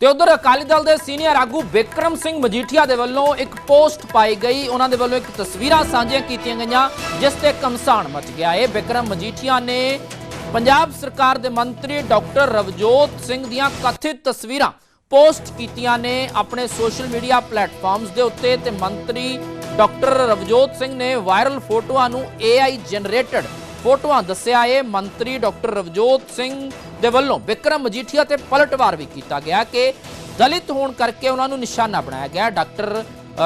ਤੇ ਉਧਰ ਅਕਾਲੀ ਦਲ ਦੇ ਸੀਨੀਅਰ ਆਗੂ ਵਿਕਰਮ ਸਿੰਘ ਮਜੀਠੀਆ ਦੇ ਵੱਲੋਂ ਇੱਕ ਪੋਸਟ ਪਾਈ ਗਈ। ਉਹਨਾਂ ਦੇ ਵੱਲੋਂ ਇੱਕ ਤਸਵੀਰਾਂ ਸਾਂਝੀਆਂ ਕੀਤੀਆਂ ਗਈਆਂ, ਜਿਸ ਤੇ ਕਮਸਾਨ ਮਚ ਗਿਆ। ਇਹ ਵਿਕਰਮ ਮਜੀਠੀਆ ਨੇ ਪੰਜਾਬ ਸਰਕਾਰ ਦੇ ਮੰਤਰੀ ਡਾਕਟਰ ਰਵਜੋਤ ਸਿੰਘ ਦੀਆਂ ਕਥਿਤ ਤਸਵੀਰਾਂ ਪੋਸਟ ਕੀਤੀਆਂ ਨੇ ਆਪਣੇ ਸੋਸ਼ਲ ਮੀਡੀਆ ਪਲੇਟਫਾਰਮਸ ਦੇ ਉੱਤੇ ਤੇ ਮੰਤਰੀ ਡਾਕਟਰ ਰਵਜੋਤ ਸਿੰਘ ਨੇ ਵਾਇਰਲ ਫੋਟੋਆਂ ਨੂੰ AI ਜਨਰੇਟਡ ਫੋਟੋਆਂ ਦੱਸਿਆ ਏ ਮੰਤਰੀ ਡਾਕਟਰ ਰਵਜੋਤ ਸਿੰਘ ਦੇ ਵੱਲੋਂ ਵਿਕਰਮ ਮਜੀਠੀਆ ਤੇ ਪਲਟਵਾਰ ਵੀ ਕੀਤਾ ਗਿਆ ਕਿ ਦਲਿਤ ਹੋਣ ਕਰਕੇ ਉਹਨਾਂ ਨੂੰ ਨਿਸ਼ਾਨਾ ਬਣਾਇਆ ਗਿਆ। ਡਾਕਟਰ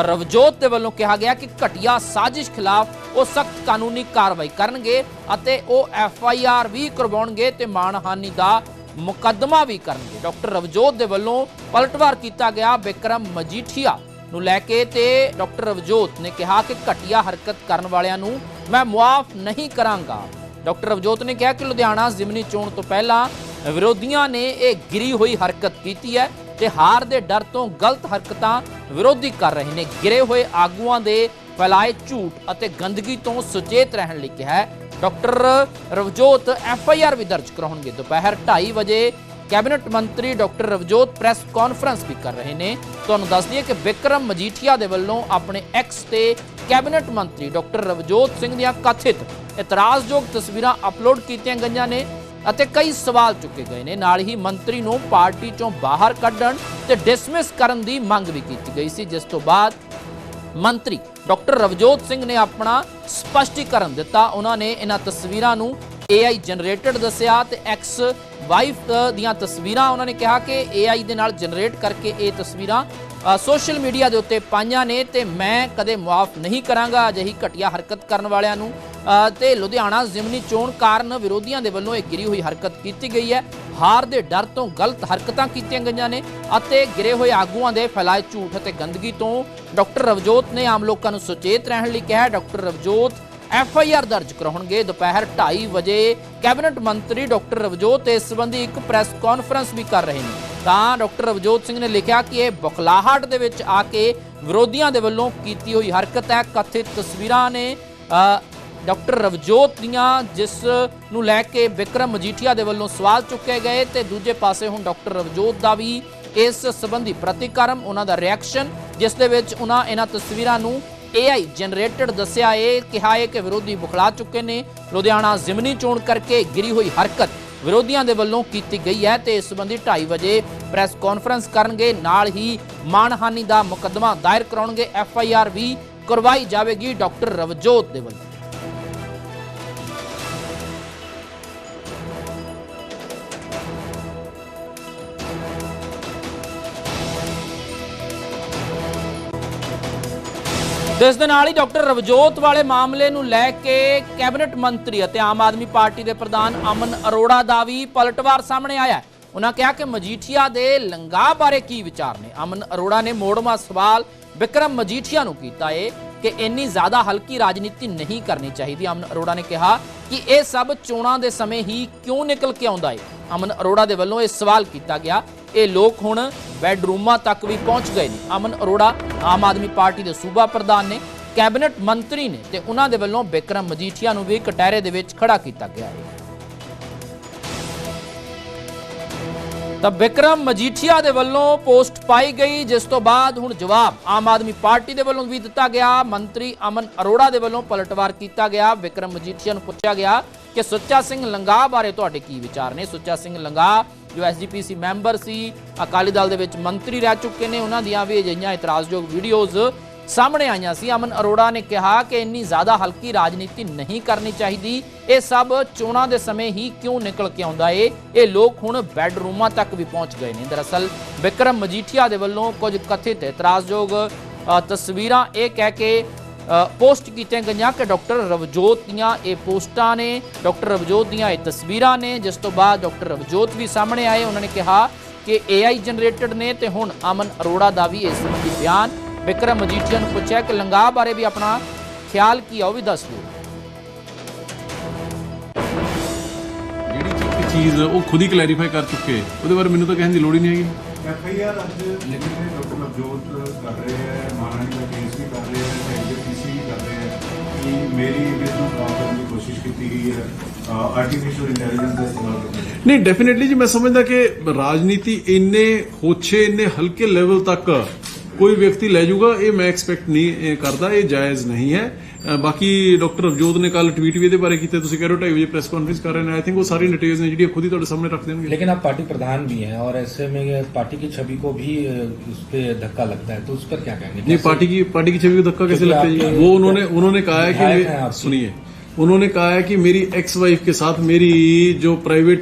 ਰਵਜੋਤ ਦੇ ਵੱਲੋਂ ਕਿਹਾ ਗਿਆ ਕਿ ਘਟੀਆ ਸਾਜ਼ਿਸ਼ ਖਿਲਾਫ ਉਹ ਸਖਤ ਕਾਨੂੰਨੀ ਕਾਰਵਾਈ ਕਰਨਗੇ ਅਤੇ ਉਹ ਐਫ ਆਈ ਆਰ ਵੀ ਕਰਵਾਉਣਗੇ ਤੇ ਮਾਣਹਾਨੀ ਦਾ ਮੁਕੱਦਮਾ ਵੀ ਕਰਨਗੇ। ਡਾਕਟਰ ਰਵਜੋਤ ਦੇ ਵੱਲੋਂ ਪਲਟਵਾਰ ਕੀਤਾ ਗਿਆ ਵਿਕਰਮ ਮਜੀਠੀਆ ਨੂੰ ਲੈ ਕੇ ਤੇ ਡਾਕਟਰ ਰਵਜੋਤ ਨੇ ਕਿਹਾ ਕਿ ਘਟੀਆ ਹਰਕਤ ਕਰਨ ਵਾਲਿਆਂ ਨੂੰ ਮੈਂ ਮੁਆਫ ਨਹੀਂ ਕਰਾਂਗਾ। ਡਾਕਟਰ ਰਵਜੋਤ ਨੇ ਕਿਹਾ ਕਿ ਲੁਧਿਆਣਾ ਜ਼ਿਮਨੀ ਚੋਣ ਤੋਂ ਪਹਿਲਾਂ ਵਿਰੋਧੀਆਂ ਨੇ ਇਹ ਗਿਰੀ ਹੋਈ ਹਰਕਤ ਕੀਤੀ ਹੈ ਤੇ ਹਾਰ ਦੇ ਡਰ ਤੋਂ ਗਲਤ ਹਰਕਤਾਂ ਵਿਰੋਧੀ ਕਰ ਰਹੇ ਨੇ। ਗਿਰੇ ਹੋਏ ਆਗੂਆਂ ਦੇ ਫੈਲਾਏ ਝੂਠ ਅਤੇ ਗੰਦਗੀ ਤੋਂ ਸੁਚੇਤ ਰਹਿਣ ਲਈ ਕਿਹਾ ਹੈ। Doctor Ravjot F I R ਵੀ ਦਰਜ ਕਰਾਉਣਗੇ। ਦੁਪਹਿਰ 2:30 ਵਜੇ ਕੈਬਨਿਟ ਮੰਤਰੀ ਡਾਕਟਰ ਰਵਜੋਤ ਪ੍ਰੈਸ ਕਾਨਫਰੰਸ ਵੀ ਕਰ ਰਹੇ ਨੇ। ਤੁਹਾਨੂੰ ਦੱਸ ਦਈਏ ਕਿ ਵਿਕਰਮ ਮਜੀਠੀਆ ਦੇ ਵੱਲੋਂ ਆਪਣੇ ਐਕਸ ਤੇ ਕੈਬਨਿਟ ਮੰਤਰੀ ਡਾਕਟਰ ਰਵਜੋਤ ਸਿੰਘ ਦੀਆਂ ਕਥਿਤ ਇਤਰਾਜ਼ਯੋਗ ਤਸਵੀਰਾਂ ਅਪਲੋਡ ਕੀਤੀਆਂ ਗਈਆਂ ਨੇ ਅਤੇ ਕਈ ਸਵਾਲ ਚੁੱਕੇ ਗਏ ਨੇ। ਨਾਲ ਹੀ ਮੰਤਰੀ ਨੂੰ ਪਾਰਟੀ ਚੋਂ ਬਾਹਰ ਕੱਢਣ ਤੇ ਡਿਸਮਿਸ ਕਰਨ ਦੀ ਮੰਗ ਵੀ ਕੀਤੀ ਗਈ ਸੀ, ਜਿਸ ਤੋਂ ਬਾਅਦ ਮੰਤਰੀ ਡਾਕਟਰ ਰਵਜੋਤ ਸਿੰਘ ਨੇ ਆਪਣਾ ਸਪਸ਼ਟੀਕਰਨ ਦਿੱਤਾ। ਉਹਨਾਂ ਨੇ ਇਹਨਾਂ ਤਸਵੀਰਾਂ ਨੂੰ AI ਜਨਰੇਟਡ ਦੱਸਿਆ ਤੇ ਐਕਸ ਵਾਈਫ ਦੀਆਂ ਤਸਵੀਰਾਂ ਉਹਨਾਂ ਨੇ ਕਿਹਾ ਕਿ AI ਦੇ ਨਾਲ ਜਨਰੇਟ ਕਰਕੇ ਇਹ ਤਸਵੀਰਾਂ ਸੋਸ਼ਲ ਮੀਡੀਆ ਦੇ ਉੱਤੇ ਪਾਈਆਂ ਨੇ ਤੇ ਮੈਂ ਕਦੇ ਮੁਆਫ ਨਹੀਂ ਕਰਾਂਗਾ। ਅਜਿਹੀ ਘਟੀਆ ਹਰਕਤ ਕਰਨ ਵਾਲਿਆਂ ਨੂੰ ਅ, ਤੇ ਲੁਧਿਆਣਾ ਜ਼ਿਮਨੀ ਚੋਣ ਕਾਰਨ ਵਿਰੋਧੀਆਂ ਦੇ ਵੱਲੋਂ ਇਹ ਗਿਰੀ ਹੋਈ ਹਰਕਤ ਕੀਤੀ ਗਈ ਹੈ। ਹਾਰ ਦੇ ਡਰ ਤੋਂ ਗਲਤ ਹਰਕਤਾਂ ਕੀਤੀਆਂ ਗਈਆਂ ਨੇ ਅਤੇ ਗਿਰੇ ਹੋਏ ਆਗੂਆਂ ਦੇ ਫੈਲਾਏ ਝੂਠ ਅਤੇ ਗੰਦਗੀ ਤੋਂ ਡਾਕਟਰ ਰਵਜੋਤ ਨੇ ਆਮ ਲੋਕਾਂ ਨੂੰ ਸੁਚੇਤ ਰਹਿਣ ਲਈ ਕਿਹਾ। Doctor Ravjot F I R ਦਰਜ ਕਰਾਉਣਗੇ। ਦੁਪਹਿਰ 2:30 ਵਜੇ ਕੈਬਨਿਟ ਮੰਤਰੀ ਡਾਕਟਰ ਰਵਜੋਤ ਇਸ ਸੰਬੰਧੀ ਇੱਕ ਪ੍ਰੈਸ ਕਾਨਫਰੰਸ ਵੀ ਕਰ ਰਹੇ ਨੇ। ਤਾਂ ਡਾਕਟਰ ਰਵਜੋਤ ਸਿੰਘ ਨੇ ਲਿਖਿਆ ਕਿ ਇਹ ਬੁਖਲਾਹਟ ਦੇ ਵਿੱਚ ਆ ਕੇ ਵਿਰੋਧੀਆਂ ਦੇ ਵੱਲੋਂ ਕੀਤੀ ਹੋਈ ਹਰਕਤ ਹੈ। ਕਥਿਤ ਤਸਵੀਰਾਂ ਨੇ ਡਾਕਟਰ ਰਵਜੋਤ ਦੀਆਂ, ਜਿਸ ਨੂੰ ਲੈ ਕੇ ਵਿਕਰਮ ਮਜੀਠੀਆ ਦੇ ਵੱਲੋਂ ਸਵਾਲ ਚੁੱਕੇ ਗਏ ਤੇ ਦੂਜੇ ਪਾਸੇ ਹੁਣ ਡਾਕਟਰ ਰਵਜੋਤ ਦਾ ਵੀ ਇਸ ਸੰਬੰਧੀ ਪ੍ਰਤੀਕਰਮ, ਉਹਨਾਂ ਦਾ ਰਿਐਕਸ਼ਨ ਜਿਸ ਦੇ ਵਿੱਚ ਉਹਨਾਂ ਇਹਨਾਂ ਤਸਵੀਰਾਂ ਨੂੰ AI ਜਨਰੇਟਡ ਦੱਸਿਆ ਏ ਕਿਹਾ ਹੈ ਕਿ ਵਿਰੋਧੀ ਬੁਖਲਾ ਚੁੱਕੇ ਨੇ। ਲੁਧਿਆਣਾ ਜ਼ਿਮਨੀ ਚੋਣ ਕਰਕੇ ਗਿਰੀ ਹੋਈ ਹਰਕਤ। ਵਿਰੋਧੀਆਂ ਦੇ ਵੱਲੋਂ ਕੀਤੀ ਗਈ ਹੈ ਤੇ ਇਸ ਸੰਬੰਧੀ 2:30 ਵਜੇ ਪ੍ਰੈਸ ਕਾਨਫਰੰਸ ਕਰਨਗੇ। ਨਾਲ ਹੀ ਮਾਣਹਾਨੀ ਦਾ ਮੁਕੱਦਮਾ ਦਾਇਰ ਕਰਾਉਣਗੇ। ਐਫ ਆਈ ਆਰ ਵੀ ਕਰਵਾਈ ਜਾਵੇਗੀ। ਡਾਕਟਰ ਰਵਜੋਤ ਦੇ ਵੱਲੋਂ। ਇਸ ਦੇ ਨਾਲ ਹੀ ਡਾਕਟਰ ਰਵਜੋਤ ਵਾਲੇ ਮਾਮਲੇ ਨੂੰ ਲੈ ਕੇ ਕੈਬਨਿਟ ਮੰਤਰੀ ਅਤੇ ਆਮ ਆਦਮੀ ਪਾਰਟੀ ਦੇ ਪ੍ਰਧਾਨ ਅਮਨ ਅਰੋੜਾ ਦਾ ਵੀ ਪਲਟਵਾਰ ਸਾਹਮਣੇ ਆਇਆ ਉਹਨਾਂ ਕਿਹਾ ਕਿ ਮਜੀਠੀਆ ਦੇ ਲੰਗਾ ਬਾਰੇ ਕੀ ਵਿਚਾਰ ਨੇ? ਅਮਨ ਅਰੋੜਾ ਨੇ ਮੋੜਵਾ ਸਵਾਲ ਵਿਕਰਮ ਮਜੀਠੀਆ ਨੂੰ ਕੀਤਾ ਏ ਕਿ ਇੰਨੀ ਜ਼ਿਆਦਾ ਹਲਕੀ ਰਾਜਨੀਤੀ ਨਹੀਂ ਕਰਨੀ ਚਾਹੀਦੀ। ਅਮਨ ਅਰੋੜਾ ਨੇ ਕਿਹਾ ਕਿ ਇਹ ਸਭ ਚੋਣਾਂ ਦੇ ਸਮੇਂ ਹੀ ਕਿਉਂ ਨਿਕਲ ਕੇ ਆਉਂਦਾ ਏ? ਅਮਨ ਅਰੋੜਾ ਦੇ ਵੱਲੋਂ ਇਹ ਸਵਾਲ ਕੀਤਾ ਗਿਆ ਇਹ ਲੋਕ ਹੁਣ ਬੈਡਰੂਮਾਂ ਤੱਕ ਵੀ ਪਹੁੰਚ ਗਏ ਨੇ। ਅਮਨ ਅਰੋੜਾ, ਆਮ ਆਦਮੀ ਪਾਰਟੀ ਦੇ ਸੂਬਾ ਪ੍ਰਧਾਨ ਨੇ, ਕੈਬਨਿਟ ਮੰਤਰੀ ਨੇ ਤੇ ਉਹਨਾਂ ਦੇ ਵੱਲੋਂ ਬਿਕਰਮ ਮਜੀਠੀਆ ਨੂੰ ਵੀ ਕਟਹਿਰੇ ਦੇ ਵਿੱਚ ਖੜਾ ਕੀਤਾ ਗਿਆ ਹੈ। ਤਾਂ ਬਿਕਰਮ ਮਜੀਠੀਆ ਦੇ ਵੱਲੋਂ ਪੋਸਟ ਪਾਈ ਗਈ, ਜਿਸ ਤੋਂ ਬਾਅਦ ਹੁਣ ਜਵਾਬ ਆਮ ਆਦਮੀ ਪਾਰਟੀ ਦੇ ਵੱਲੋਂ ਵੀ ਦਿੱਤਾ ਗਿਆ। ਮੰਤਰੀ ਅਮਨ ਅਰੋੜਾ ਦੇ ਵੱਲੋਂ ਪਲਟਵਾਰ ਕੀਤਾ ਗਿਆ। ਬਿਕਰਮ ਮਜੀਠੀਆ ਨੂੰ ਪੁੱਛਿਆ ਗਿਆ ਕਿ ਸੁੱਚਾ ਸਿੰਘ ਲੰਗਾ ਬਾਰੇ ਤੁਹਾਡੇ ਕੀ ਵਿਚਾਰ ਨੇ? ਸੁੱਚਾ ਸਿੰਘ ਲੰਗਾ ਜੋ ਐਸਜੀਪੀਸੀ ਮੈਂਬਰ ਸੀ। ਅਕਾਲੀ ਦਲ ਦੇ ਵਿੱਚ ਮੰਤਰੀ ਰਹਿ ਚੁੱਕੇ ਨੇ, ਉਹਨਾਂ ਦੀਆਂ ਵੀ ਅਜਿਹੀਆਂ ਇਤਰਾਜ਼ਯੋਗ ਵੀਡੀਓਜ਼ ਸਾਹਮਣੇ ਆਈਆਂ ਸੀ। ਅਮਨ ਅਰੋੜਾ ਨੇ ਕਿਹਾ ਕਿ ਇੰਨੀ ਜ਼ਿਆਦਾ ਹਲਕੀ ਰਾਜਨੀਤੀ ਨਹੀਂ ਕਰਨੀ ਚਾਹੀਦੀ। ਇਹ ਸਭ ਚੋਣਾਂ ਦੇ ਸਮੇਂ ਹੀ ਕਿਉਂ ਨਿਕਲ ਕੇ ਆਉਂਦਾ ਏ? ਇਹ ਲੋਕ ਹੁਣ ਬੈਡਰੂਮਾਂ ਤੱਕ ਵੀ ਪਹੁੰਚ ਗਏ ਨੇ। ਦਰਅਸਲ, ਵਿਕਰਮ ਮਜੀਠੀਆ ਦੇ ਵੱਲੋਂ ਕੁਝ ਕਥਿਤ ਇਤਰਾਜ਼ਯੋਗ ਤਸਵੀਰਾਂ ਇਹ ਕਹਿ ਕੇ ਪੋਸਟ ਕੀਤੀਆਂ ਗਈਆਂ ਕਿ ਡਾਕਟਰ ਰਵਜੋਤ ਦੀਆਂ ਇਹ ਪੋਸਟਾਂ ਨੇ ਡਾਕਟਰ ਰਵਜੋਤ ਦੀਆਂ ਇਹ ਤਸਵੀਰਾਂ ਨੇ ਜਿਸ ਤੋਂ ਬਾਅਦ ਡਾਕਟਰ ਰਵਜੋਤ ਵੀ ਸਾਹਮਣੇ ਆਏ। ਉਹਨਾਂ ਨੇ ਕਿਹਾ ਕਿ AI ਜਨਰੇਟਡ ਨੇ ਤੇ ਹੁਣ ਅਮਨ ਅਰੋੜਾ ਦਾ ਵੀ ਇਸ ਸੰਬੰਧੀ ਬਿਆਨ। ਵਿਕਰਮ ਮਜੀਠੀਆ ਨੂੰ ਪੁੱਛਿਆ ਕਿ ਲੰਗਾ ਬਾਰੇ ਵੀ ਆਪਣਾ ਖਿਆਲ ਕੀ ਆ ਉਹ ਵੀ ਦੱਸ ਦਿਓ। ਜਿਹੜੀ ਚੀਜ਼ ਉਹ ਖੁਦ ਹੀ ਕਲੈਰੀਫਾਈ ਕਰ ਚੁੱਕੇ। ਉਹਦੇ ਬਾਰੇ ਮੈਨੂੰ ਤਾਂ ਕਹਿਣ ਦੀ ਲੋੜ ਹੀ ਨਹੀਂ ਹੈਗੀ। ਐਫ ਆਈ ਆਰ ਅੱਜ ਜਿਹੜੇ ਡਾਕਟਰ ਨਵਜੋਤ ਕਰ ਰਹੇ ਹੈ ਮਹਾਰਾਣੀ ਦਾ ਕੇਸ ਵੀ ਕਰ ਰਹੇ ਹੈ ਐਨਜੀਪੀਸੀ ਵੀ ਕਰ ਰਹੇ ਹੈ ਕਿ ਮੇਰੀ ਇਮੇਜ ਨੂੰ ਖਰਾਬ ਕਰਨ ਦੀ ਕੋਸ਼ਿਸ਼ ਕੀਤੀ ਗਈ ਹੈ ਆਰਟੀਫੀਸ਼ੀਅਲ ਇੰਟੈਲੀਜੈਂਸ ਦਾ ਇਸਤੇਮਾਲ ਕਰਕੇ ਨਹੀਂ ਡੈਫੀਨਿਟਲੀ ਜੀ ਮੈਂ ਸਮਝਦਾ ਕਿ ਰਾਜਨੀਤੀ ਇੰਨੇ ਹੋਛੇ ਇੰਨੇ ਹਲਕੇ ਲੈਵਲ ਤੱਕ ਕੋਈ ਵਿਅਕਤੀ ਲੈ ਜਾਊਗਾ ਇਹ ਮੈਂ ਐਕਸਪੈਕਟ ਨਹੀਂ ਇਹ ਕਰਦਾ ਇਹ ਜਾਇਜ਼ ਨਹੀਂ ਹੈ ਅ, ਬਾਕੀ ਡਾਕਟਰ ਅਵਜੋਤ ਨੇ ਕੱਲ ਟਵੀਟ ਵੀ ਇਹਦੇ ਬਾਰੇ ਕੀਤੇ ਤੁਸੀਂ ਕਹਿ ਰਹੇ ਹੋ 2:30 ਵਜੇ ਪ੍ਰੈਸ ਕਾਨਫਰੰਸ ਕਰ ਰਹੇ ਨੇ ਆਈ ਥਿੰਕ ਉਹ ਸਾਰੀ ਡਿਟੇਲਸ ਨੇ ਜਿਹੜੀਆਂ ਖੁਦ ਹੀ ਤੁਹਾਡੇ ਸਾਹਮਣੇ ਰੱਖ ਦੇਣਗੇ लेकिन आप पार्टी प्रधान भी हैं और ऐसे में ये पार्टी की छवि को भी अ, उस पर धक्का लगता है तो उस पर क्या कहेंगे नहीं कैसे- पार्टी की पार्टी की छवि को धक्का कैसे क्योंकि लगता है जी आपके वो उन्होंने उन्होंने कहा है विधायक कि हैं मे- आपके। सुनिए उन्होंने कहा है कि मेरी एक्स वाइफ के साथ मेरी जो प्राइवेट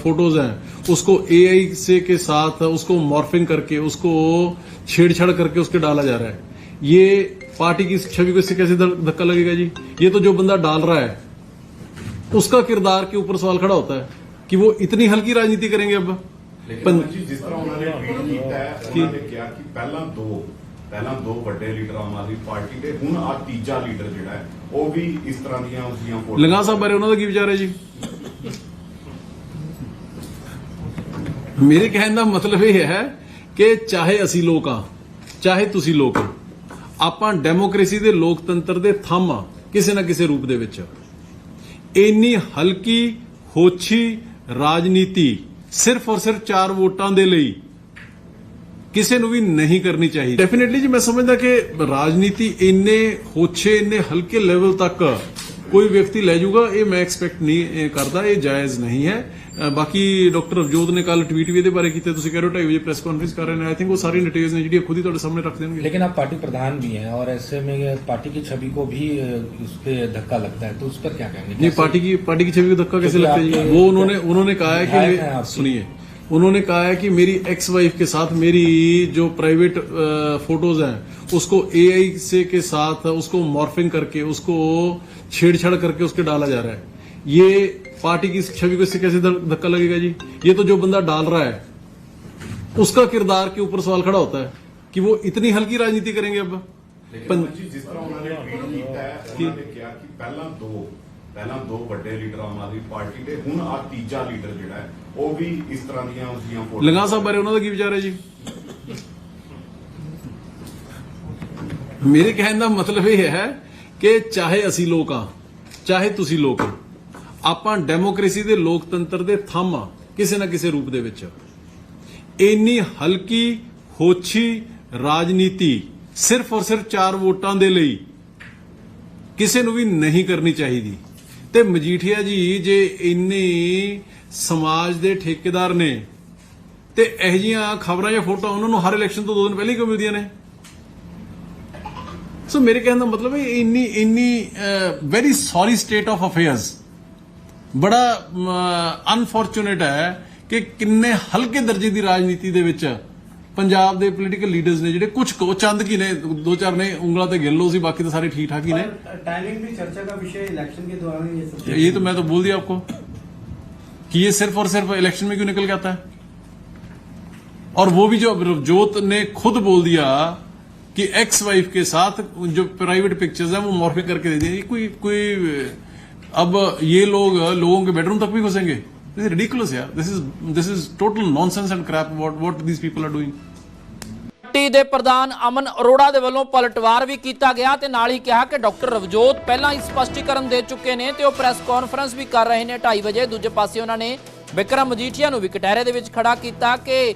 फोटोज हैं उसको एआई से के साथ उसको मॉर्फिंग करके उसको छेड़छाड़ करके उसके डाला जा रहा है ये पार्टी की छवि को इससे कैसे ध- धक्का लगेगा जी ये तो जो बंदा डाल रहा है उसका किरदार के ऊपर सवाल खड़ा होता है कि वो इतनी हल्की राजनीति करेंगे अब ਲੇਕਿਨ पं- ਜੀ ਜਿਸ ਤਰ੍ਹਾਂ ਉਹਨਾਂ ਨੇ ਟਵੀਟ ਕੀਤਾ ਹੈ ਉਹਨਾਂ ਨੇ ਕਿਹਾ ਕਿ ਪਹਿਲਾਂ ਦੋ ਪਹਿਲਾਂ ਦੋ ਵੱਡੇ ਲੀਡਰ ਆਮ ਆਦਮੀ ਪਾਰਟੀ ਦੇ ਹੁਣ ਆ ਤੀਜਾ ਲੀਡਰ ਜਿਹੜਾ ਹੈ ਉਹ ਵੀ ਇਸ ਤਰ੍ਹਾਂ ਦੀਆਂ ਉਸ ਦੀਆਂ ਫੋਟੋ ਲੰਗਾ ਸਾਹਿਬ ਬਾਰੇ ਉਹਨਾਂ ਦਾ ਕੀ ਵਿਚਾਰ ਹੈ ਜੀ ਮੇਰੇ ਕਹਿਣ ਦਾ ਮਤਲਬ ਇਹ ਹੈ ਕਿ ਚਾਹੇ ਅਸੀਂ ਲੋਕ ਆ ਚਾਹੇ ਤੁਸੀਂ ਲੋਕ ਆ ਆਪਾਂ ਡੈਮੋਕ੍ਰੇਸੀ ਦੇ ਲੋਕਤੰਤਰ ਦੇ ਥੰਮ ਆ, ਕਿਸੇ ਨਾ ਕਿਸੇ ਰੂਪ ਦੇ ਵਿੱਚ। ਇੰਨੀ ਹਲਕੀ, ਹੋਛੀ ਰਾਜਨੀਤੀ ਸਿਰਫ ਔਰ ਸਿਰਫ ਚਾਰ ਵੋਟਾਂ ਦੇ ਲਈ ਕਿਸੇ ਨੂੰ ਵੀ ਨਹੀਂ ਕਰਨੀ ਚਾਹੀਦੀ। ਡੈਫੀਨਿਟਲੀ ਜੀ, ਮੈਂ ਸਮਝਦਾ ਕਿ ਰਾਜਨੀਤੀ ਇੰਨੇ ਹੋਛੇ, ਇੰਨੇ ਹਲਕੇ ਲੈਵਲ ਤੱਕ ਕੋਈ ਵਿਅਕਤੀ ਲੈ ਜਾਊਗਾ, ਇਹ ਮੈਂ ਐਕਸਪੈਕਟ ਨਹੀਂ ਕਰਦਾ, ਇਹ ਜਾਇਜ਼ ਨਹੀਂ ਹੈ। ਬਾਕੀ ਡਾਕਟਰ ਅਵਜੋਤ ਨੇ ਕੱਲ ਟਵੀਟ ਵੀ ਇਹਦੇ ਬਾਰੇ ਕੀਤੇ ਤੁਸੀਂ ਕਹਿ ਰਹੇ ਹੋ 2:30 ਵਜੇ ਪ੍ਰੈਸ ਕਾਨਫਰੰਸ ਕਰ ਰਹੇ ਨੇ ਆਈ ਥਿੰਕ ਉਹ ਸਾਰੀ ਡਿਟੇਲਸ ਨੇ ਜਿਹੜੀਆਂ ਖੁਦ ਹੀ ਤੁਹਾਡੇ ਸਾਹਮਣੇ ਰੱਖ ਦੇਣਗੇ लेकिन आप पार्टी प्रधान भी हैं और ऐसे में ये पार्टी की छवि को भी अ, उस पर धक्का लगता है तो उस पर क्या कहेंगे नहीं कैसे- पार्टी की पार्टी की छवि को धक्का कैसे क्योंकि लगता है जी आपके वो उन्होंने उन्होंने कहा है कि विधायक मे- हैं आपके। सुनिए उन्होंने कहा है कि मेरी एक्स वाइफ के साथ मेरी जो प्राइवेट फोटोज हैं उसको एआई से के साथ उसको मॉर्फिंग करके उसको छेड़छाड़ करके उसके डाला जा रहा है ये पार्टी की छवि को इससे कैसे ध- धक्का लगेगा जी ये तो जो बंदा डाल रहा है उसका किरदार के ऊपर सवाल खड़ा होता है कि वो इतनी हल्की राजनीति करेंगे अब ਲੇਕਿਨ पं- ਜੀ ਜਿਸ ਤਰ੍ਹਾਂ ਉਹਨਾਂ ਨੇ ਟਵੀਟ ਕੀਤਾ ਹੈ ਉਹਨਾਂ ਨੇ ਕਿਹਾ ਕਿ ਪਹਿਲਾਂ ਦੋ ਪਹਿਲਾਂ ਦੋ ਵੱਡੇ ਲੀਡਰ ਆਮ ਆਦਮੀ ਪਾਰਟੀ ਦੇ ਹੁਣ ਆ ਤੀਜਾ ਲੀਡਰ ਜਿਹੜਾ ਹੈ ਉਹ ਵੀ ਇਸ ਤਰ੍ਹਾਂ ਦੀਆਂ ਉਸ ਦੀਆਂ ਫੋਟੋ ਲੰਗਾ ਸਾਹਿਬ ਬਾਰੇ ਉਹਨਾਂ ਦਾ ਕੀ ਵਿਚਾਰ ਹੈ ਜੀ ਮੇਰੇ ਕਹਿਣ ਦਾ ਮਤਲਬ ਇਹ ਹੈ ਕਿ ਚਾਹੇ ਅਸੀਂ ਲੋਕ ਆ ਚਾਹੇ ਤੁਸੀਂ ਲੋਕ ਆ ਆਪਾਂ ਡੈਮੋਕ੍ਰੇਸੀ ਦੇ ਲੋਕਤੰਤਰ ਦੇ ਥੰਮ ਆ, ਕਿਸੇ ਨਾ ਕਿਸੇ ਰੂਪ ਦੇ ਵਿੱਚ। ਇੰਨੀ ਹਲਕੀ, ਹੋਛੀ ਰਾਜਨੀਤੀ ਸਿਰਫ ਔਰ ਸਿਰਫ ਚਾਰ ਵੋਟਾਂ ਦੇ ਲਈ ਕਿਸੇ ਨੂੰ ਵੀ ਨਹੀਂ ਕਰਨੀ ਚਾਹੀਦੀ। ਤੇ ਮਜੀਠੀਆ ਜੀ, ਜੇ ਇੰਨੇ ਸਮਾਜ ਦੇ ਠੇਕੇਦਾਰ ਨੇ, ਤੇ ਇਹ ਜੀਆਂ ਖਬਰਾਂ ਜਾਂ ਫੋਟੋ ਉਹਨਾਂ ਨੂੰ ਹਰ ਇਲੈਕਸ਼ਨ ਤੋਂ ਦੋ ਦਿਨ ਪਹਿਲਾਂ ਹੀ ਕਿਉਂ ਮਿਲਦੀਆਂ ਨੇ? ਸੋ ਮੇਰੇ ਕਹਿਣ ਦਾ ਮਤਲਬ ਹੈ, ਇੰਨੀ ਇੰਨੀ very sorry state of affairs ਬੜਾ ਅਨਫੋਰਚੂਨੇਟ ਹੈ ਕਿ ਕਿੰਨੇ ਹਲਕੇ ਦਰਜੇ ਦੀ ਰਾਜਨੀਤੀ ਦੇ ਵਿੱਚ ਪੰਜਾਬ ਦੇ ਪੋਲੀਟੀਕਲ ਲੀਡਰਸ ਨੇ ਜਿਹੜੇ ਕੁਝ ਕੋ ਚੰਦ ਕੀ ਨੇ ਦੋ ਚਾਰ ਨੇ ਉਂਗਲਾਂ ਤੇ ਗਿਣ ਲਓ ਸੀ ਬਾਕੀ ਤਾਂ ਸਾਰੇ ਠੀਕ ਠਾਕ ਹੀ ਨੇ टाइमिंग भी चर्चा का विषय इलेक्शन के दौरान ये सब ये तो मैं तो बोल दिया आपको कि ये सिर्फ और सिर्फ इलेक्शन में क्यों निकल के आता है और वो भी जो रवजोत ने खुद बोल दिया कि एक्स वाइफ के साथ जो प्राइवेट पिक्चर्स हैं वो मॉर्फिंग करके दे दिए ये कोई कोई अब ये लोग लोगों के बेडरूम तक भी घुसेंगे दिस इज रिडिकुलस यार this is this is total nonsense and crap what what these people are doing party ਦੇ ਪ੍ਰਧਾਨ ਅਮਨ ਅਰੋੜਾ ਦੇ ਵੱਲੋਂ ਪਲਟਵਾਰ ਵੀ ਕੀਤਾ ਗਿਆ ਤੇ ਨਾਲ ਹੀ ਕਿਹਾ ਕਿ ਡਾਕਟਰ ਰਵਜੋਤ ਪਹਿਲਾਂ ਹੀ ਸਪਸ਼ਟੀਕਰਨ ਦੇ ਚੁੱਕੇ ਨੇ ਤੇ ਉਹ ਪ੍ਰੈਸ ਕਾਨਫਰੰਸ ਵੀ ਕਰ ਰਹੇ ਨੇ 2:30 ਵਜੇ ਦੂਜੇ ਪਾਸੇ ਉਹਨਾਂ ਨੇ ਵਿਕਰਮ ਮਜੀਠੀਆ ਨੂੰ ਵੀ ਕਟਹਿਰੇ ਦੇ ਵਿੱਚ ਖੜਾ ਕੀਤਾ ਕਿ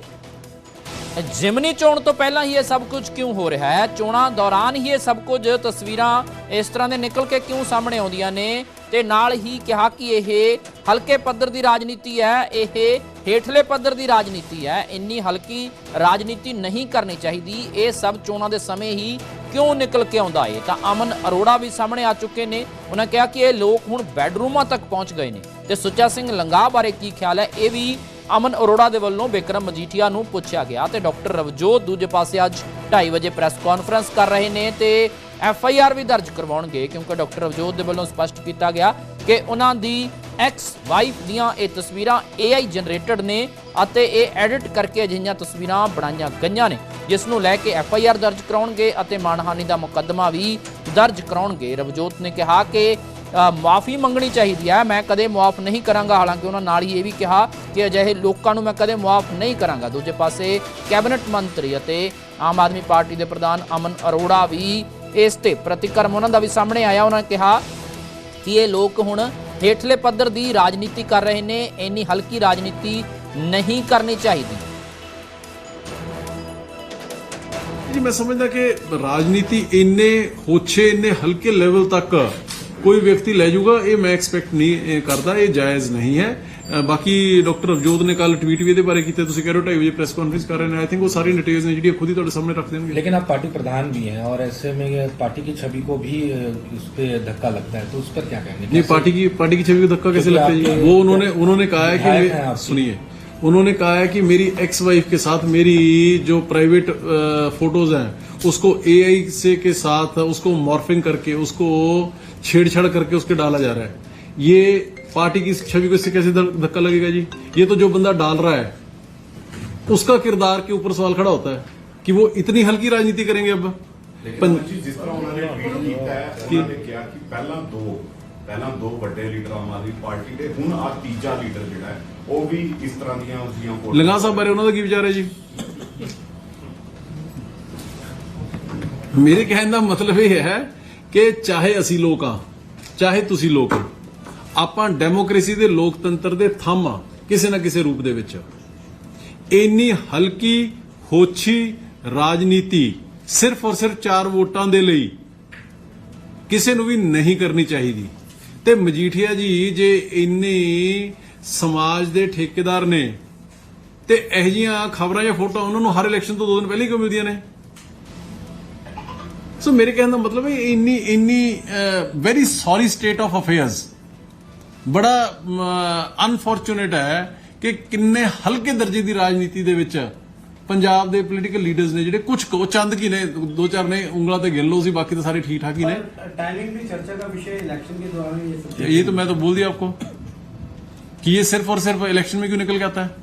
ਜਿਮਨੀ ਚੋਣ ਤੋਂ ਪਹਿਲਾਂ ਹੀ ਇਹ ਸਭ ਕੁਝ ਕਿਉਂ ਹੋ ਰਿਹਾ ਹੈ ਚੋਣਾਂ ਦੌਰਾਨ ਹੀ ਇਹ ਸਭ ਕੁਝ ਤਸਵੀਰਾਂ ਇਸ ਤਰ੍ਹਾਂ ਦੇ ਨਿਕਲ ਕੇ ਕਿਉਂ ਸਾਹਮਣੇ ਆਉਂਦੀਆਂ ਨੇ ਤੇ ਨਾਲ ਹੀ ਕਿਹਾ ਕਿ ਇਹ ਹਲਕੇ ਪੱਧਰ ਦੀ ਰਾਜਨੀਤੀ ਹੈ, ਇਹ ਹੇਠਲੇ ਪੱਧਰ ਦੀ ਰਾਜਨੀਤੀ ਹੈ। ਇੰਨੀ ਹਲਕੀ ਰਾਜਨੀਤੀ ਨਹੀਂ ਕਰਨੀ ਚਾਹੀਦੀ। ਇਹ ਸਭ ਚੋਣਾਂ ਦੇ ਸਮੇਂ ਹੀ ਕਿਉਂ ਨਿਕਲ ਕੇ ਆਉਂਦਾ ਏ? ਤਾਂ ਅਮਨ ਅਰੋੜਾ ਵੀ ਸਾਹਮਣੇ ਆ ਚੁੱਕੇ ਨੇ। ਉਹਨਾਂ ਕਿਹਾ ਕਿ ਇਹ ਲੋਕ ਹੁਣ ਬੈਡਰੂਮਾਂ ਤੱਕ ਪਹੁੰਚ ਗਏ ਨੇ। ਤੇ ਸੁੱਚਾ ਸਿੰਘ ਲੰਗਾ ਬਾਰੇ ਕੀ ਖਿਆਲ ਹੈ? ਇਹ ਵੀ ਅਮਨ ਅਰੋੜਾ ਦੇ ਵੱਲੋਂ ਬਿਕਰਮ ਮਜੀਠੀਆ ਨੂੰ ਪੁੱਛਿਆ ਗਿਆ। ਤੇ ਡਾਕਟਰ ਰਵਜੋਤ ਦੂਜੇ ਪਾਸੇ ਅੱਜ 2:30 ਵਜੇ ਪ੍ਰੈਸ ਕਾਨਫਰੰਸ ਕਰ ਰਹੇ ਨੇ ਤੇ ਐਫ ਆਈ ਆਰ ਵੀ ਦਰਜ ਕਰਵਾਉਣਗੇ ਕਿਉਂਕਿ ਡਾਕਟਰ ਰਵਜੋਤ ਦੇ ਵੱਲੋਂ ਸਪਸ਼ਟ ਕੀਤਾ ਗਿਆ ਕਿ ਉਹਨਾਂ ਦੀ ਐਕਸ ਵਾਈਫ ਦੀਆਂ ਇਹ ਤਸਵੀਰਾਂ AI ਜਨਰੇਟਡ ਨੇ ਅਤੇ ਇਹ ਐਡਿਟ ਕਰਕੇ ਅਜਿਹੀਆਂ ਤਸਵੀਰਾਂ ਬਣਾਈਆਂ ਗਈਆਂ ਨੇ, ਜਿਸ ਨੂੰ ਲੈ ਕੇ ਐਫ ਆਈ ਆਰ ਦਰਜ ਕਰਾਉਣਗੇ ਅਤੇ ਮਾਨਹਾਨੀ ਦਾ ਮੁਕੱਦਮਾ ਵੀ ਦਰਜ ਕਰਾਉਣਗੇ। ਰਵਜੋਤ ਨੇ ਕਿਹਾ ਕਿ ਮਾਫੀ ਮੰਗਣੀ ਚਾਹੀਦੀ ਹੈ, ਮੈਂ ਕਦੇ ਮਾਫ ਨਹੀਂ ਕਰਾਂਗਾ। ਹਾਲਾਂਕਿ ਉਹਨਾਂ ਨਾਲ ਹੀ ਇਹ ਵੀ ਕਿਹਾ ਕਿ ਅਜਿਹੇ ਲੋਕਾਂ ਨੂੰ ਮੈਂ ਕਦੇ ਮਾਫ ਨਹੀਂ ਕਰਾਂਗਾ। ਦੂਜੇ ਪਾਸੇ ਕੈਬਨਿਟ ਮੰਤਰੀ ਅਤੇ ਆਮ ਆਦਮੀ ਪਾਰਟੀ ਦੇ ਪ੍ਰਧਾਨ ਅਮਨ ਅਰੋੜਾ ਵੀ ਇਸ ਤੇ ਪ੍ਰਤੀਕਰਮ ਉਹਨਾਂ ਦਾ ਵੀ ਸਾਹਮਣੇ ਆਇਆ। ਉਹਨਾਂ ਨੇ ਕਿਹਾ ਕਿ ਇਹ ਲੋਕ ਹੁਣ ਹੇਠਲੇ ਪੱਧਰ ਦੀ ਰਾਜਨੀਤੀ ਕਰ ਰਹੇ ਨੇ। ਇੰਨੀ ਹਲਕੀ ਰਾਜਨੀਤੀ ਨਹੀਂ ਕਰਨੀ ਚਾਹੀਦੀ। ਜੀ ਮੈਂ ਸਮਝਦਾ ਕਿ ਰਾਜਨੀਤੀ ਇੰਨੇ ਹੋਛੇ ਇੰਨੇ ਹਲਕੇ ਲੈਵਲ ਤੱਕ ਕੋਈ ਵਿਅਕਤੀ ਲੈ ਜਾਊਗਾ ਇਹ ਮੈਂ ਐਕਸਪੈਕਟ ਨਹੀਂ ਇਹ ਕਰਦਾ ਇਹ ਜਾਇਜ਼ ਨਹੀਂ ਹੈ। ਅ, ਬਾਕੀ ਡਾਕਟਰ ਅਵਜੋਤ ਨੇ ਕੱਲ ਟਵੀਟ ਵੀ ਇਹਦੇ ਬਾਰੇ ਕੀਤਾ ਤੁਸੀਂ ਕਹਿ ਰਹੇ ਹੋ 2:30 ਵਜੇ ਪ੍ਰੈਸ ਕਾਨਫਰੰਸ ਕਰ ਰਹੇ ਨੇ ਆਈ ਥਿੰਕ ਉਹ ਸਾਰੀ ਡਿਟੇਲਸ ਨੇ ਜਿਹੜੀਆਂ ਖੁਦ ਹੀ ਤੁਹਾਡੇ ਸਾਹਮਣੇ ਰੱਖ ਦੇਣਗੇ लेकिन आप पार्टी प्रधान भी हैं और ऐसे में ये पार्टी की छवि को भी अ, उस पे धक्का लगता है तो उस पर क्या कहेंगे नहीं कैसे- पार्टी की पार्टी की छवि को धक्का कैसे क्योंकि लगता है जी आपके वो उन्होंने उन्होंने कहा है कि विधायक मे- हैं आपके। सुनिए उन्होंने कहा है कि मेरी एक्स वाइफ के साथ मेरी जो प्राइवेट फोटोज हैं उसको एआई से के साथ उसको मॉर्फिंग करके उसको छेड़छाड़ करके उसके डाला जा रहा है ये पार्टी की छवि को इससे कैसे धक- धक्का लगेगा जी ये तो जो बंदा डाल रहा है उसका किरदार के ऊपर सवाल खड़ा होता है कि वो इतनी हल्की राजनीति करेंगे अब ਲੇਕਿਨ पं- ਜੀ ਜਿਸ ਤਰ੍ਹਾਂ ਉਹਨਾਂ ਨੇ ਟਵੀਟ ਕੀਤਾ ਹੈ ਉਹਨਾਂ ਨੇ ਕਿਹਾ ਕਿ ਪਹਿਲਾਂ ਦੋ ਪਹਿਲਾਂ ਦੋ ਵੱਡੇ ਲੀਡਰ ਆਮ ਆਦਮੀ ਪਾਰਟੀ ਦੇ ਹੁਣ ਆ ਤੀਜਾ ਲੀਡਰ ਜਿਹੜਾ ਹੈ ਉਹ ਵੀ ਇਸ ਤਰ੍ਹਾਂ ਦੀਆਂ ਉਸਦੀਆਂ ਫੋਟੋਆਂ- ਲੰਗਾ ਸਾਹਿਬ ਬਾਰੇ ਉਹਨਾਂ ਦਾ ਕੀ ਵਿਚਾਰ ਹੈ ਜੀ ਮੇਰੇ ਕਹਿਣ ਦਾ ਮਤਲਬ ਇਹ ਹੈ ਕਿ ਚਾਹੇ ਅਸੀਂ ਲੋਕ ਆ ਚਾਹੇ ਤੁਸੀਂ ਲੋਕ ਹੋ, ਆਪਾਂ ਡੈਮੋਕ੍ਰੇਸੀ ਦੇ ਲੋਕਤੰਤਰ ਦੇ ਥੰਮ ਆ, ਕਿਸੇ ਨਾ ਕਿਸੇ ਰੂਪ ਦੇ ਵਿੱਚ। ਇੰਨੀ ਹਲਕੀ, ਹੋਛੀ ਰਾਜਨੀਤੀ ਸਿਰਫ ਔਰ ਸਿਰਫ ਚਾਰ ਵੋਟਾਂ ਦੇ ਲਈ ਕਿਸੇ ਨੂੰ ਵੀ ਨਹੀਂ ਕਰਨੀ ਚਾਹੀਦੀ। ਤੇ ਮਜੀਠੀਆ ਜੀ, ਜੇ ਇੰਨੇ ਸਮਾਜ ਦੇ ਠੇਕੇਦਾਰ ਨੇ ਤੇ ਇਹ ਜੀਆਂ ਖਬਰਾਂ ਜਾਂ ਫੋਟੋ ਉਹਨਾਂ ਨੂੰ ਹਰ ਇਲੈਕਸ਼ਨ ਤੋਂ ਦੋ ਦਿਨ ਪਹਿਲਾਂ ਹੀ ਕਿਉਂ ਮਿਲਦੀਆਂ ਨੇ? ਸੋ ਮੇਰੇ ਕਹਿਣ ਦਾ ਮਤਲਬ ਹੈ, ਇੰਨੀ ਇੰਨੀ very sorry state of affairs ਬੜਾ ਅਨਫੋਰਚੂਨੇਟ ਹੈ ਕਿ ਕਿੰਨੇ ਹਲਕੇ ਦਰਜੇ ਦੀ ਰਾਜਨੀਤੀ ਦੇ ਵਿੱਚ ਪੰਜਾਬ ਦੇ ਪੋਲੀਟੀਕਲ ਲੀਡਰਸ ਨੇ ਜਿਹੜੇ ਕੁਝ ਕੋ ਚੰਦ ਕੀ ਨੇ ਦੋ ਚਾਰ ਨੇ ਉਂਗਲਾਂ ਤੇ ਗਿਣ ਲਓ ਸੀ ਬਾਕੀ ਤਾਂ ਸਾਰੇ ਠੀਕ ਠਾਕ ਹੀ ਨੇ पर टाइमिंग भी चर्चा का विषय इलेक्शन के दौरान ये सब ये तो मैं तो बोल दिया आपको कि ये सिर्फ और सिर्फ इलेक्शन में क्यों निकल के आता है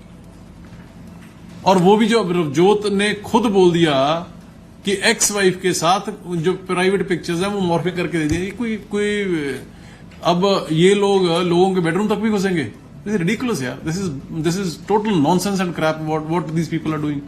और वो भी जो रवजोत ने खुद बोल दिया कि एक्स वाइफ के साथ जो प्राइवेट पिक्चर्स हैं वो मॉर्फिंग करके दे दिए ये कोई कोई अब ये लोग लोगों के बेडरूम तक भी घुसेंगे दिस इज रिडिकुलस यार this is this is total nonsense and crap what what these people are doing